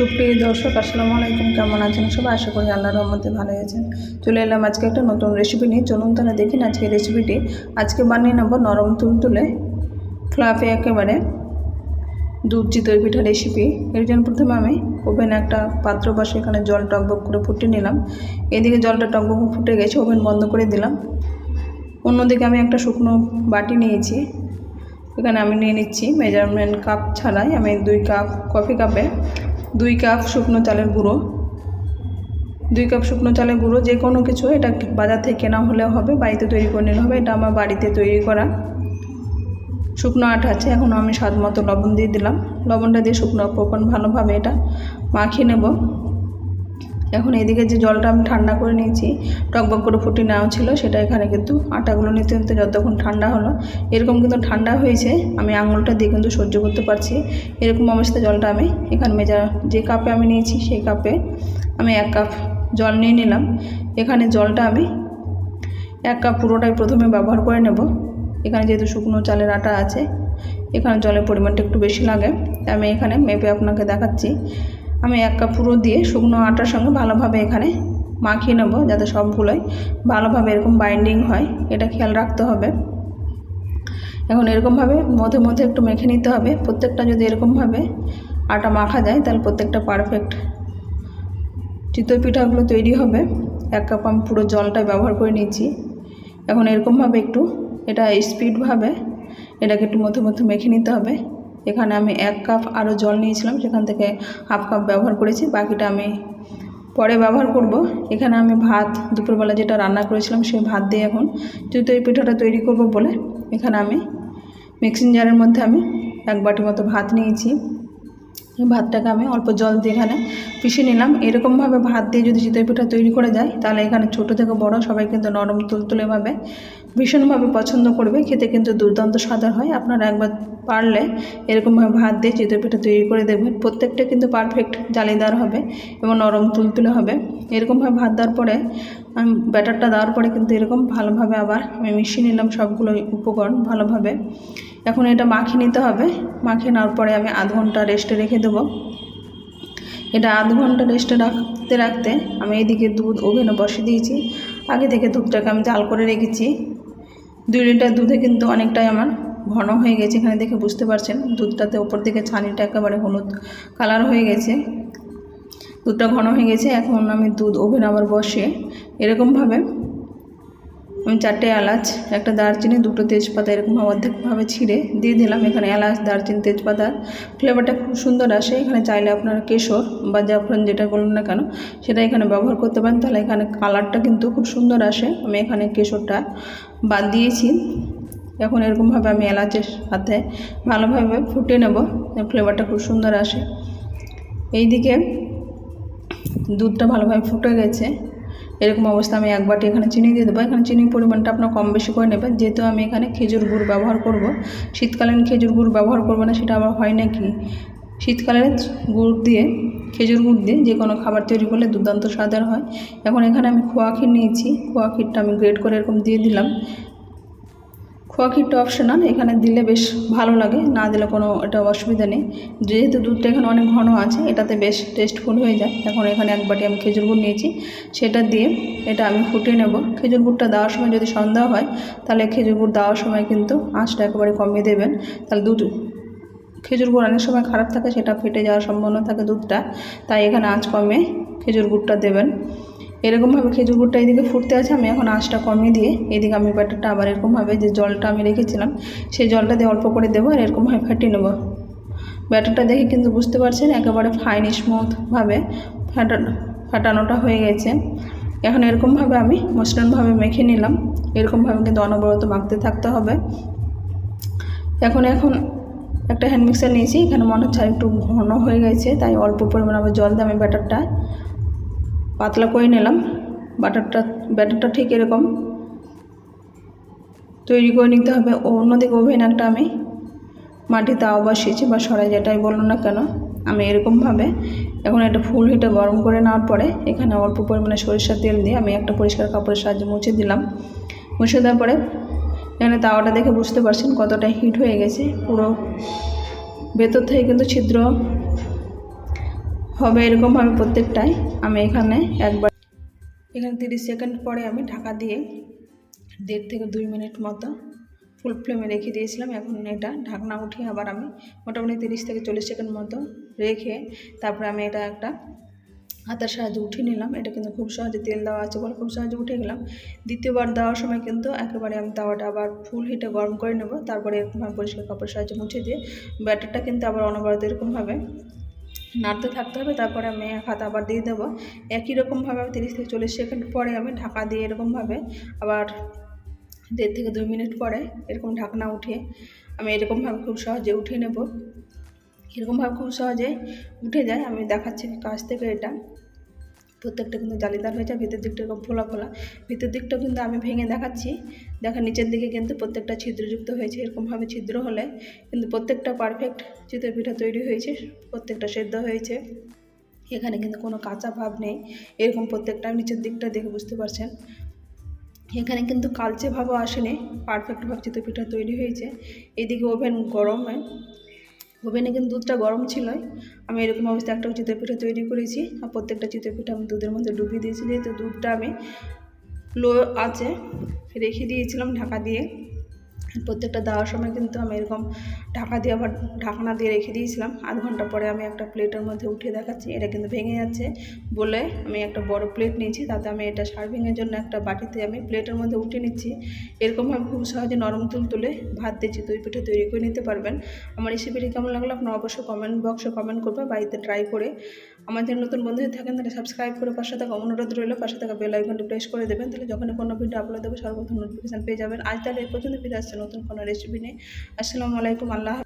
সুপ্রিয় দর্শক, আসসালামু আলাইকুম। কেমন আছেন সবাই? আশা করি আল্লাহর রহমতে ভালো আছেন। চলে এলাম আজকে একটা নতুন রেসিপি নিয়ে। চলুন তাহলে দেখিন আজকে রেসিপিটি আজকে বানিয়ে নেব নরম তুলতুলে ফ্লাফে একেবারে দুধ চিতই পিঠা রেসিপি এর জন্য প্রথমে আমি ওভেনে একটা পাত্র বসে এখানে জল টকবক করে ফুটিয়ে নিলাম। এদিকে জলটা টকবক ফুটে গেছে ওভেন বন্ধ করে দিলাম। অন্যদিকে আমি একটা শুকনো বাটি নিয়েছি। এখানে আমি নিয়ে নিচ্ছি মেজারমেন্ট কাপ ছাড়াই। আমি দুই কাপ কফি কাপে দুই কাপ শুকনো চালের গুঁড়ো। দুই কাপ শুকনো চালের গুঁড়ো, যে কোনো কিছু, এটা বাজার থেকে কেনা হলেও হবে, বাড়িতে তৈরি করে নিলে হবে, এটা আমার বাড়িতে তৈরি করা। শুকনো আটা আছে এখন আমি স্বাদ মতো লবণ দিয়ে দিলাম। লবণটা দিয়ে শুকনো পোকন ভালোভাবে এটা মাখিয়ে নেব। এখন এদিকে যে জলটা আমি ঠান্ডা করে নিয়েছি, টকবক করে ফুটি নেওয়া ছিল, সেটা এখানে কিন্তু আটাগুলো নিতে নিতে যতক্ষণ ঠান্ডা হলো। এরকম কিন্তু ঠান্ডা হয়েছে, আমি আঙুলটা দিয়ে কিন্তু সহ্য করতে পারছি। এরকম অবস্থায় জলটা আমি এখানে মেজা, যে কাপে আমি নিয়েছি, সেই কাপে আমি এক কাপ জল নিয়ে নিলাম। এখানে জলটা আমি এক কাপ পুরোটাই প্রথমে ব্যবহার করে নেব। এখানে যেহেতু শুকনো চালের আটা আছে, এখানে জলের পরিমাণটা একটু বেশি লাগে আমি এখানে মেপে আপনাকে দেখাচ্ছি। আমি এক কাপ পুরো দিয়ে শুকনো আটার সঙ্গে ভালোভাবে এখানে মাখিয়ে নেব, যাতে সবগুলোই ভালোভাবে এরকম বাইন্ডিং হয়, এটা খেয়াল রাখতে হবে। এখন এরকমভাবে মধ্যে মধ্যে একটু মেখে নিতে হবে। প্রত্যেকটা যদি এরকমভাবে আটা মাখা যায়, তাহলে প্রত্যেকটা পারফেক্ট চিতই পিঠাগুলো তৈরি হবে। এক কাপ আমি পুরো জলটা ব্যবহার করে নিয়েছি এখন এরকমভাবে একটু এটা স্পিডভাবে এটাকে একটু মধ্যে মধ্যে মেখে নিতে হবে। এখানে আমি এক কাপ আরও জল নিয়েছিলাম, সেখান থেকে হাফ কাপ ব্যবহার করেছি, বাকিটা আমি পরে ব্যবহার করব। এখানে আমি ভাত, দুপুরবেলা যেটা রান্না করেছিলাম সেই ভাত দিয়ে এখন যেহেতু এই পিঠাটা তৈরি করব বলে, এখানে আমি মিক্সিং জারের মধ্যে আমি এক বাটি মতো ভাত নিয়েছি। ভাতটাকে আমি অল্প জল দিয়ে এখানে পিষে নিলাম। এরকমভাবে ভাত দিয়ে যদি চিতই পিঠা তৈরি করে যায়, তাহলে এখানে ছোটো থেকে বড় সবাই কিন্তু নরম তুলতুলেভাবে ভীষণভাবে পছন্দ করবে। খেতে কিন্তু দুর্দান্ত স্বাদের হয়। আপনারা একবার পারলে এরকমভাবে ভাত দিয়ে চিতই পিঠা তৈরি করে দেখবেন। প্রত্যেকটা কিন্তু পারফেক্ট জালিদার হবে এবং নরম তুলতুলে হবে। এরকমভাবে ভাত দেওয়ার পরে আমি ব্যাটারটা দেওয়ার পরে কিন্তু এরকম ভালোভাবে আবার আমি মিশিয়ে নিলাম সবগুলো উপকরণ ভালোভাবে। এখন এটা মাখিয়ে নিতে হবে। মাখিয়ে নেওয়ার পরে আমি আধ ঘণ্টা রেস্টে রেখে দেবো। এটা আধ ঘণ্টা রেস্টে রাখতে রাখতে আমি এইদিকে দুধ ওভেনে বসে দিয়েছি। আগে থেকে দুধটাকে আমি জাল করে রেখেছি। দুই লিটার দুধে কিন্তু অনেকটাই আমার ঘন হয়ে গেছে, এখানে দেখে বুঝতে পারছেন। দুধটাতে ওপর দিকে ছানিটা একেবারে হলুদ কালার হয়ে গেছে। দুধটা ঘন হয়ে গেছে, এখন আমি দুধ ওভেন আবার বসে এরকমভাবে আমি চারটে এলাচ, একটা দারচিনি, দুটো তেজপাতা এরকম অর্ধেকভাবে ছিঁড়ে দিয়ে দিলাম। এখানে এলাচ, দারচিনি তেজপাতার ফ্লেভারটা খুব সুন্দর আসে। এখানে চাইলে আপনারা কেশর বা জাফরান যেটা বলুন না কেন, সেটা এখানে ব্যবহার করতে পারেন। তাহলে এখানে কালারটা কিন্তু খুব সুন্দর আসে। আমি এখানে কেশরটা বাদ দিয়েছি। এখন এরকমভাবে আমি এলাচের সাথে ভালোভাবে ফুটে নেব। ফ্লেভারটা খুব সুন্দর আসে। এইদিকে দুধটা ভালোভাবে ফুটে গেছে। এরকম অবস্থা আমি এক বাটি এখানে চিনি দিয়ে দেবো। এখানে চিনির পরিমাণটা আপনার কম বেশি করে নেবেন। যেহেতু আমি এখানে খেজুর গুড় ব্যবহার করব। শীতকালীন খেজুর গুড় ব্যবহার করব না, সেটা আবার হয় নাকি? শীতকালের গুড় দিয়ে, খেজুর গুড় দিয়ে যে কোনো খাবার তৈরি করলে দুর্দান্ত স্বাদের হয়। এখন এখানে আমি খোয়া ক্ষীর নিয়েছি। খোয়া ক্ষীরটা আমি গ্রেড করে এরকম দিয়ে দিলাম। খোয়া ক্ষীরটা অপশনাল এখানে দিলে বেশ ভালো লাগে, না দিলে কোনো এটা অসুবিধা নেই। যেহেতু দুধটা এখানে অনেক ঘন আছে, এটাতে বেশ টেস্টফুল হয়ে যায়। এখন এখানে এক বাটি আমি খেজুর গুড় নিয়েছি, সেটা দিয়ে এটা আমি ফুটিয়ে নেব। খেজুর গুড়টা দেওয়ার সময় যদি সন্দেহ হয়, তাহলে খেজুর গুড় দেওয়ার সময় কিন্তু আঁচটা একেবারে কমিয়ে দেবেন। তাহলে দুধ, খেজুর গুড় অনেক সময় খারাপ থাকে, সেটা ফেটে যাওয়ার সম্ভাবনা থাকে দুধটা, তাই এখানে আঁচ কমে খেজুর গুড়টা দেবেন। এরকমভাবে খেজুর গুড়টা এদিকে ফুটতে আছে, আমি এখন আঁচটা কমিয়ে দিয়ে এদিকে আমি ব্যাটারটা আবার এরকমভাবে যে জলটা আমি রেখেছিলাম, সেই জলটা দিয়ে অল্প করে দেবো আর এরকমভাবে ফাটিয়ে নেব। ব্যাটারটা দেখে কিন্তু বুঝতে পারছেন, একেবারে ফাইন স্মুথভাবে ফাটা, ফাটানোটা হয়ে গেছে। এখন এরকমভাবে আমি মসৃণভাবে মেখে নিলাম, এরকমভাবে কিন্তু অনবরত মাখতে থাকতে হবে। এখন এখন একটা হ্যান্ড মিক্সার নিয়েছি, এখানে মনে হচ্ছে একটু ঘন হয়ে গেছে, তাই অল্প পরিমাণ আবার জল দিয়ে আমি ব্যাটারটা পাতলা করে নিলাম। বাটারটা, ব্যাটারটা ঠিক এরকম। তৈরি করে নিতে হবে। অন্যদিকে ওভেন একটা আমি মাটি তাও বসিয়েছি বা সরাই যেটাই বলুন না কেন, আমি এরকমভাবে এখন একটা ফুল হিটে গরম করে নেওয়ার পরে এখানে অল্প পরিমাণে সরিষার তেল দিয়ে আমি একটা পরিষ্কার কাপড়ের সাহায্যে মুছে দিলাম। মুছে দেওয়ার পরে এখানে তাওয়াটা দেখে বুঝতে পারছেন কতটা হিট হয়ে গেছে। পুরো ভেতর থেকে কিন্তু ছিদ্র হবে এরকমভাবে প্রত্যেকটাই আমি এখানে একবার এখানে তিরিশ সেকেন্ড পরে আমি ঢাকা দিয়ে দেড় থেকে দুই মিনিট মতো ফুল ফ্লেমে রেখে দিয়েছিলাম। এখন এটা ঢাকনা উঠিয়ে আবার আমি মোটামুটি তিরিশ থেকে চল্লিশ সেকেন্ড মতো রেখে তারপরে আমি এটা একটা হাতের সাহায্যে উঠিয়ে নিলাম। এটা কিন্তু খুব সহজে তেল দেওয়া আছে বলে খুব সহজে উঠে গেলাম। দ্বিতীয়বার দেওয়ার সময় কিন্তু একেবারে আমি তাওয়াটা আবার ফুল হিটে গরম করে নেব। তারপরে এরকমভাবে পরিষ্কার কাপড়ের সাহায্যে মুছে দিয়ে ব্যাটারটা কিন্তু আবার অনবরত এরকমভাবে নাড়তে থাকতে হবে, তারপরে আমি এক হাত আবার দিয়ে দেবো। একই রকমভাবে আমি তিরিশ থেকে চল্লিশ সেকেন্ড পরে আমি ঢাকা দিয়ে এরকমভাবে আবার দেড় থেকে দুই মিনিট পরে এরকম ঢাকনা উঠে আমি এরকমভাবে খুব সহজে উঠে নেব। এরকমভাবে খুব সহজে উঠে যায়, আমি দেখাচ্ছি কাছ থেকে এটা। প্রত্যেকটা কিন্তু জালিদার হয়েছে ভিতর দিকটা এরকম ফোলা ফোলা। ভিতর দিকটাও কিন্তু আমি ভেঙে দেখাচ্ছি। দেখা নিচের দিকে কিন্তু প্রত্যেকটা ছিদ্রযুক্ত হয়েছে, এরকমভাবে ছিদ্র হলে কিন্তু প্রত্যেকটা পারফেক্ট চিতই পিঠা তৈরি হয়েছে, প্রত্যেকটা সেদ্ধ হয়েছে। এখানে কিন্তু কোনো কাঁচা ভাব নেই, এরকম প্রত্যেকটা নিচের দিকটা দেখে বুঝতে পারছেন। এখানে কিন্তু কালচে ভাবও আসেনি পারফেক্টভাবে চিতই পিঠা তৈরি হয়েছে। এদিকে ওভেন গরমে ওভেনে কিন্তু দুধটা গরম ছিল আমি এরকম অবস্থায় একটা চিতই পিঠা তৈরি করেছি আর প্রত্যেকটা চিতই পিঠা আমি দুধের মধ্যে ডুবিয়ে দিয়েছি। যেহেতু দুধটা আমি লো আছে, রেখে দিয়েছিলাম ঢাকা দিয়ে। প্রত্যেকটা দেওয়ার সময় কিন্তু আমি এরকম ঢাকা দিয়ে আবার ঢাকনা দিয়ে রেখে দিয়েছিলাম। আধ ঘণ্টা পরে আমি একটা প্লেটের মধ্যে উঠে দেখাচ্ছি। এটা কিন্তু ভেঙে যাচ্ছে বলে আমি একটা বড় প্লেট নিয়েছি। তাতে আমি এটা সার্ভিংয়ের জন্য একটা বাটিতে আমি প্লেটের মধ্যে উঠে নিচ্ছি। এরকমভাবে খুব সহজে নরম তুল তুলে ভাত দিচ্ছি চিতই পিঠে তৈরি করে নিতে পারবেন। আমার রেসিপিটি কেমন লাগল আপনার অবশ্যই কমেন্ট বক্সে কমেন্ট করবে। বাড়িতে ট্রাই করে আমার যারা নতুন বন্ধু থাকেন, তাহলে সাবস্ক্রাইব করে পাশে থাকা অনুরোধ রইল। পাশে থাকা বেল আইকনটি প্রেস করে দেবেন, তাহলে যখনই কোনো ভিডিও আপলোড দেবে সর্বপ্রথম নোটিফিকেশান পেয়ে যাবেন। আজ তাহলে এই পর্যন্ত, ফিরে আসছে নতুন কোনো রেসিপি নেই আসসালামু আলাইকুম, আল্লাহ।